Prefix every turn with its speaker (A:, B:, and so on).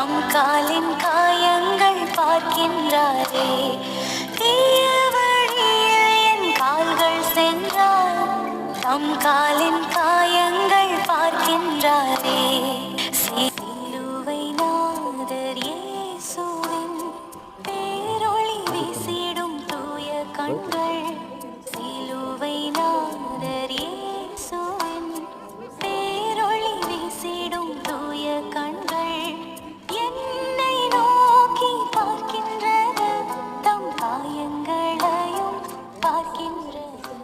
A: தம் காலின் காயங்கள் பார்க்கின்றாரே. தீய வழியில் என் கால்கள் சென்றார் தம் காலின் காயங்கள் பார்க்கின்றாரே. கண்கள்